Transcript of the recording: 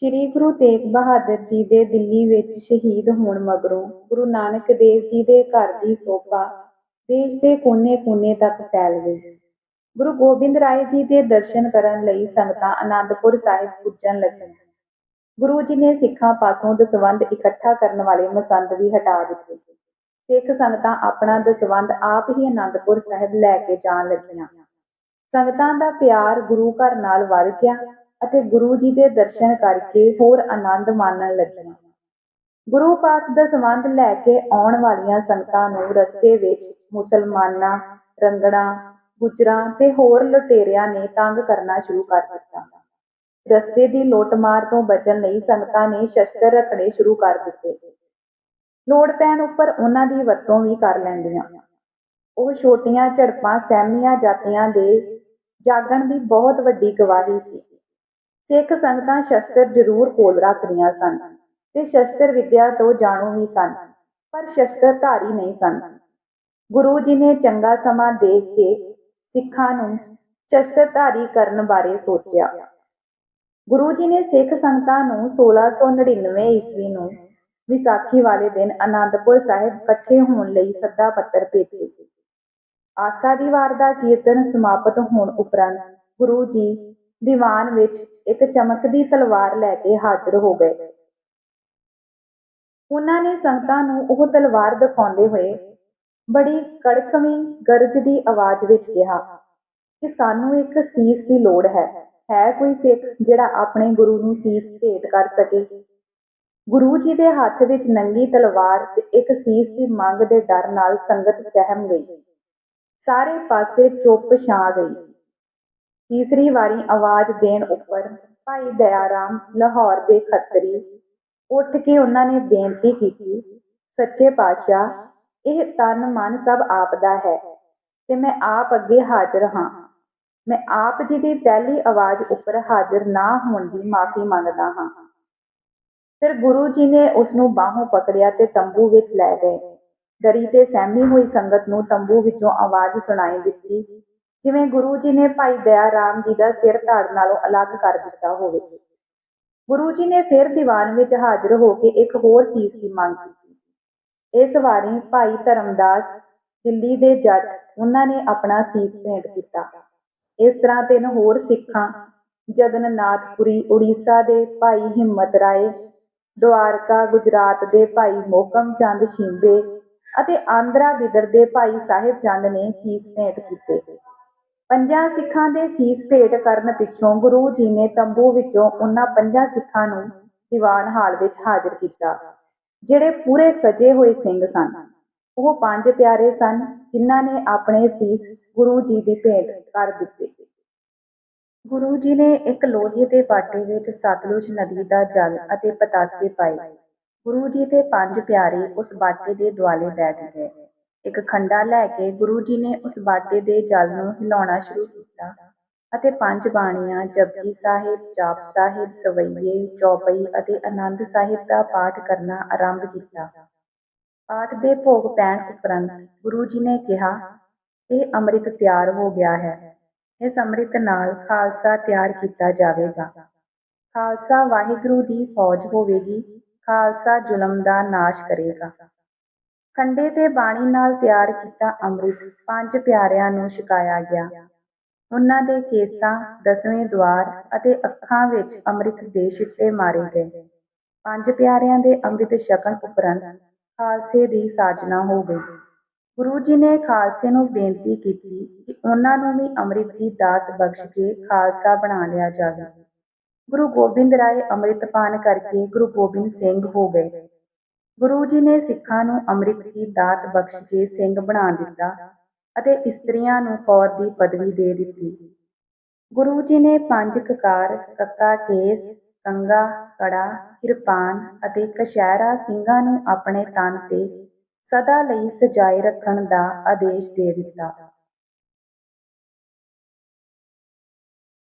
ਸ੍ਰੀ ਗੁਰੂ ਤੇਗ ਬਹਾਦਰ ਜੀ ਦੇ ਦਿੱਲੀ ਵਿੱਚ ਸ਼ਹੀਦ ਹੋਣ ਮਗਰੋਂ ਗੁਰੂ ਨਾਨਕ ਦੇਵ ਜੀ ਦੇ ਘਰ ਦੀ ਸੋਭਾ ਦੇਸ਼ ਦੇ ਕੋਨੇ-ਕੋਨੇ ਤੱਕ ਫੈਲ ਗਈ। ਗੁਰੂ ਗੋਬਿੰਦ ਰਾਏ ਜੀ ਦੇ ਦਰਸ਼ਨ ਕਰਨ ਲਈ ਸੰਗਤਾਂ ਅਨੰਦਪੁਰ ਸਾਹਿਬ ਪੁੱਜਣ ਲੱਗੀਆਂ। ਗੁਰੂ ਜੀ ਨੇ ਸਿੱਖਾਂ ਪਾਸੋਂ ਦਸਵੰਧ ਇਕੱਠਾ ਕਰਨ ਵਾਲੇ ਮਸੰਦ ਵੀ ਹਟਾ ਦਿੱਤੇ। ਸਿੱਖ ਸੰਗਤਾਂ ਆਪਣਾ ਦਸਵੰਧ ਆਪ ਹੀ ਅਨੰਦਪੁਰ ਸਾਹਿਬ ਲੈ ਕੇ ਜਾਣ ਲੱਗੀਆਂ। ਸੰਗਤਾਂ ਦਾ ਪਿਆਰ ਗੁਰੂ ਘਰ ਨਾਲ ਵੱਧ ਗਿਆ ਅਤੇ ਗੁਰੂ ਜੀ ਦੇ ਦਰਸ਼ਨ ਕਰਕੇ ਹੋਰ ਆਨੰਦ ਮਾਣਨ ਲੱਗੀਆਂ। ਗੁਰੂ ਪਾਸ ਦਾ ਸੰਬੰਧ ਲੈ ਕੇ ਆਉਣ ਵਾਲੀਆਂ ਸੰਗਤਾਂ ਨੂੰ ਰਸਤੇ ਵਿੱਚ ਮੁਸਲਮਾਨਾਂ, ਰੰਗੜਾਂ, ਗੁਜਰਾਂ ਤੇ ਹੋਰ ਲੁਟੇਰਿਆਂ ਨੇ ਤੰਗ ਕਰਨਾ ਸ਼ੁਰੂ ਕਰ ਦਿੱਤਾ। ਰਸਤੇ ਦੀ ਲੋਟਮਾਰ ਤੋਂ ਬਚਣ ਲਈ ਸੰਗਤਾਂ ਨੇ ਸ਼ਸਤਰ ਰੱਖਣੇ ਸ਼ੁਰੂ ਕਰ ਦਿੱਤੇ। ਲੋੜ ਪੈਣ ਉੱਪਰ ਉਹਨਾਂ ਦੀ ਵਰਤੋਂ ਵੀ ਕਰ ਲੈਂਦੀਆਂ। ਉਹ ਛੋਟੀਆਂ ਝੜਪਾਂ ਸਹਿਮੀਆਂ ਜਾਤੀਆਂ ਦੇ ਜਾਗਣ ਦੀ ਬਹੁਤ ਵੱਡੀ ਗਵਾਹੀ ਸੀ। ਸਿੱਖ ਸੰਗਤਾਂ ਸ਼ਸਤਰ ਜ਼ਰੂਰ ਕੋਲ ਰੱਖਦੀਆਂ ਸਨ ਤੇ ਸ਼ਸਤਰ ਵਿਦਿਆ ਤੋਂ ਜਾਣੂ ਵੀ ਸਨ, ਪਰ ਸ਼ਸਤਰਧਾਰੀ ਨਹੀਂ ਸਨ। ਗੁਰੂ ਜੀ ਨੇ ਚੰਗਾ ਸਮਾਂ ਦੇਖ ਕੇ ਸਿੱਖਾਂ ਨੂੰ ਸ਼ਸਤਰਧਾਰੀ ਕਰਨ ਬਾਰੇ ਸੋਚਿਆ। ਗੁਰੂ ਜੀ ਨੇ ਸਿੱਖ ਸੰਗਤਾਂ ਨੂੰ 1699 ਈਸਵੀ ਨੂੰ ਵਿਸਾਖੀ ਵਾਲੇ ਦਿਨ ਅਨੰਦਪੁਰ ਸਾਹਿਬ ਇਕੱਠੇ ਹੋਣ ਲਈ ਸੱਦਾ ਪੱਤਰ ਭੇਜੇ। ਆਸਾ ਦੀ ਵਾਰ ਦਾ ਕੀਰਤਨ ਸਮਾਪਤ ਹੋਣ ਉਪਰੰਤ ਗੁਰੂ ਜੀ ਦੀਵਾਨ ਵਿੱਚ ਇੱਕ ਚਮਕਦੀ ਤਲਵਾਰ ਲੈ ਕੇ ਹਾਜ਼ਰ ਹੋ ਗਏ। ਉਹਨਾਂ ਨੇ ਸੰਗਤਾਂ ਨੂੰ ਉਹ ਤਲਵਾਰ ਦਿਖਾਉਂਦੇ ਹੋਏ ਬੜੀ ਕੜਕਵੀਂ ਗਰਜਦੀ ਆਵਾਜ਼ ਵਿੱਚ ਕਿਹਾ ਕਿ ਸਾਨੂੰ ਇੱਕ ਸੀਸ ਦੀ ਲੋੜ ਹੈ। ਹੈ ਕੋਈ ਸਿੱਖ ਜਿਹੜਾ ਆਪਣੇ ਗੁਰੂ ਨੂੰ ਸੀਸ ਭੇਟ ਕਰ ਸਕੇ? ਗੁਰੂ ਜੀ ਦੇ ਹੱਥ ਵਿੱਚ ਨੰਗੀ ਤਲਵਾਰ ਤੇ ਇੱਕ ਸੀਸ ਦੀ ਮੰਗ ਦੇ ਡਰ ਨਾਲ ਸੰਗਤ ਸਹਿਮ ਗਈ। ਸਾਰੇ ਪਾਸੇ ਚੁੱਪ ਛਾ ਗਈ। ਤੀਸਰੀ ਵਾਰੀ ਆਵਾਜ਼ ਦੇਣ ਉੱਪਰ ਭਾਈ ਦਇਆ ਲਾਹੌਰ ਦੇ ਖੱਤਰੀ ਉੱਠ ਕੇ ਉਹਨਾਂ ਨੇ ਬੇਨਤੀ ਕੀਤੀ, ਸੱਚੇ ਪਾਤਸ਼ਾਹ, ਇਹ ਤਨ ਮਨ ਸਭ ਆਪ ਦਾ ਹੈ ਤੇ ਮੈਂ ਆਪ ਅੱਗੇ ਹਾਜ਼ਰ ਹਾਂ। ਮੈਂ ਆਪ ਜੀ ਦੀ ਪਹਿਲੀ ਆਵਾਜ਼ ਉੱਪਰ ਹਾਜ਼ਰ ਨਾ ਹੋਣ ਦੀ ਮਾਫ਼ੀ ਮੰਗਦਾ ਹਾਂ। ਫਿਰ ਗੁਰੂ ਜੀ ਨੇ ਉਸ ਨੂੰ ਬਾਹੋਂ ਪਕੜਿਆ ਤੇ ਤੰਬੂ ਵਿੱਚ ਲੈ ਗਏ। ਡਰੀ ਤੇ ਸਹਿਮੀ ਹੋਈ ਸੰਗਤ ਨੂੰ ਤੰਬੂ ਵਿੱਚੋਂ ਆਵਾਜ਼ ਸੁਣਾਈ ਦਿੱਤੀ, ਜਿਵੇਂ ਗੁਰੂ ਜੀ ਨੇ ਭਾਈ ਦਇਆ ਰਾਮ ਜੀ ਦਾ ਸਿਰ ਧੜ ਨਾਲੋਂ ਅਲੱਗ ਕਰ ਦਿੱਤਾ ਹੋਵੇ। ਗੁਰੂ ਜੀ ਨੇ ਫਿਰ ਦੀਵਾਨ ਵਿੱਚ ਹਾਜ਼ਰ ਹੋ ਕੇ ਇੱਕ ਹੋਰ ਸੀਸ ਦੀ ਮੰਗ ਕੀਤੀ। ਇਸ ਵਾਰੀ ਭਾਈ ਧਰਮਦਾਸ ਦਿੱਲੀ ਦੇ ਜੱਟ ਉਹਨਾਂ ਨੇ ਆਪਣਾ ਸੀਸ ਭੇਂਟ ਕੀਤਾ। ਇਸ ਤਰ੍ਹਾਂ ਤਿੰਨ ਹੋਰ ਸਿੱਖਾਂ ਜਗਨਨਾਥਪੁਰੀ ਉੜੀਸਾ ਦੇ ਭਾਈ ਹਿੰਮਤ ਰਾਏ, ਦੁਆਰਕਾ ਗੁਜਰਾਤ ਦੇ ਭਾਈ ਮੋਕਮ ਚੰਦ ਸ਼ਿੰਦੇ ਅਤੇ ਆਂਧਰਾ ਬਿਦਰ ਦੇ ਭਾਈ ਸਾਹਿਬ ਚੰਦ ਨੇ ਸੀਸ ਭੇਂਟ ਕੀਤੇ। ਪੰਜਾਂ ਸਿੱਖਾਂ ਦੇ ਸੀਸ ਭੇਟ ਕਰਨ ਪਿੱਛੋਂ ਗੁਰੂ ਜੀ ਨੇ ਤੰਬੂ ਵਿੱਚੋਂ ਉਹਨਾਂ ਪੰਜਾਂ ਸਿੱਖਾਂ ਨੂੰ ਦੀਵਾਨ ਹਾਲ ਵਿੱਚ ਹਾਜ਼ਰ ਕੀਤਾ, ਜਿਹੜੇ ਪੂਰੇ ਸਜੇ ਹੋਏ ਸਿੰਘ ਸਨ। ਉਹ ਪੰਜ ਪਿਆਰੇ ਸਨ, ਜਿਨ੍ਹਾਂ ਨੇ ਆਪਣੇ ਸੀਸ ਗੁਰੂ ਜੀ ਦੀ ਭੇਟ ਕਰ ਦਿੱਤੇ। ਗੁਰੂ ਜੀ ਨੇ ਇੱਕ ਲੋਹੇ ਦੇ ਬਾਟੇ ਵਿੱਚ ਸਤਲੁਜ ਨਦੀ ਦਾ ਜਲ ਅਤੇ ਪਤਾਸੇ ਪਾਏ। ਗੁਰੂ ਜੀ ਦੇ ਪੰਜ ਪਿਆਰੇ ਉਸ ਬਾਟੇ ਦੇ ਦੁਆਲੇ ਬੈਠ ਗਏ। ਇੱਕ ਖੰਡਾ ਲੈ ਕੇ ਗੁਰੂ ਜੀ ਨੇ ਉਸ ਬਾਟੇ ਦੇ ਜਲ ਨੂੰ ਹਿਲਾਉਣਾ ਸ਼ੁਰੂ ਕੀਤਾ ਅਤੇ ਪੰਜ ਬਾਣੀਆਂ ਜਪਜੀ ਸਾਹਿਬ, ਜਾਪ ਸਾਹਿਬ, ਸਵੱਈਏ, ਚੌਪਈ ਅਤੇ ਆਨੰਦ ਸਾਹਿਬ ਦਾ ਪਾਠ ਕਰਨਾ ਆਰੰਭ ਕੀਤਾ। ਪਾਠ ਦੇ ਭੋਗ ਪੈਣ ਉਪਰੰਤ ਗੁਰੂ ਜੀ ਨੇ ਕਿਹਾ, ਇਹ ਅੰਮ੍ਰਿਤ ਤਿਆਰ ਹੋ ਗਿਆ ਹੈ। ਇਸ ਅੰਮ੍ਰਿਤ ਨਾਲ ਖਾਲਸਾ ਤਿਆਰ ਕੀਤਾ ਜਾਵੇਗਾ। ਖਾਲਸਾ ਵਾਹਿਗੁਰੂ ਦੀ ਫੌਜ ਹੋਵੇਗੀ। ਖਾਲਸਾ ਜ਼ੁਲਮ ਦਾ ਨਾਸ਼ ਕਰੇਗਾ। ਖੰਡੇ ਤੇ ਬਾਣੀ ਨਾਲ ਤਿਆਰ ਕੀਤਾ ਅੰਮ੍ਰਿਤ ਪੰਜ ਪਿਆਰਿਆਂ ਨੂੰ ਛਕਾਇਆ ਗਿਆ। ਉਹਨਾਂ ਦੇ ਕੇਸਾਂ, ਦਸਵੇਂ ਦੁਆਰ ਅਤੇ ਅੱਖਾਂ ਵਿੱਚ ਅੰਮ੍ਰਿਤ ਦੇ ਛਿੱਟੇ ਮਾਰੇ ਗਏ। ਪੰਜ ਪਿਆਰਿਆਂ ਦੇ ਅੰਮ੍ਰਿਤ ਛਕਣ ਉਪਰੰਤ ਖਾਲਸੇ ਦੀ ਸਾਜਨਾ ਹੋ ਗਈ। ਗੁਰੂ ਜੀ ਨੇ ਖਾਲਸੇ ਨੂੰ ਬੇਨਤੀ ਕੀਤੀ ਕਿ ਉਹਨਾਂ ਨੂੰ ਵੀ ਅੰਮ੍ਰਿਤ ਦੀ ਦਾਤ ਬਖਸ਼ ਕੇ ਖਾਲਸਾ ਬਣਾ ਲਿਆ ਜਾਵੇ। ਗੁਰੂ ਗੋਬਿੰਦ ਰਾਏ ਅੰਮ੍ਰਿਤਪਾਨ ਕਰਕੇ ਗੁਰੂ ਗੋਬਿੰਦ ਸਿੰਘ ਹੋ ਗਏ। ਗੁਰੂ ਜੀ ਨੇ ਸਿੱਖਾਂ ਨੂੰ ਅੰਮ੍ਰਿਤ ਦੀ ਦਾਤ ਬਖਸ਼ ਕੇ ਸਿੰਘ ਬਣਾ ਦਿੱਤਾ ਅਤੇ ਇਸਤਰੀਆਂ ਨੂੰ ਕੌਰ ਦੀ ਪਦਵੀ ਦੇ ਦਿੱਤੀ। ਗੁਰੂ ਜੀ ਨੇ ਪੰਜ ਕਕਾਰ, ਕੱਕਾ ਕੇਸ, ਕੰਘਾ, ਕੜਾ, ਕਿਰਪਾਨ ਅਤੇ ਕਸ਼ਹਿਰਾ ਸਿੰਘਾਂ ਨੂੰ ਆਪਣੇ ਤਨ ਤੇ ਸਦਾ ਲਈ ਸਜਾਏ ਰੱਖਣ ਦਾ ਆਦੇਸ਼ ਦੇ ਦਿੱਤਾ।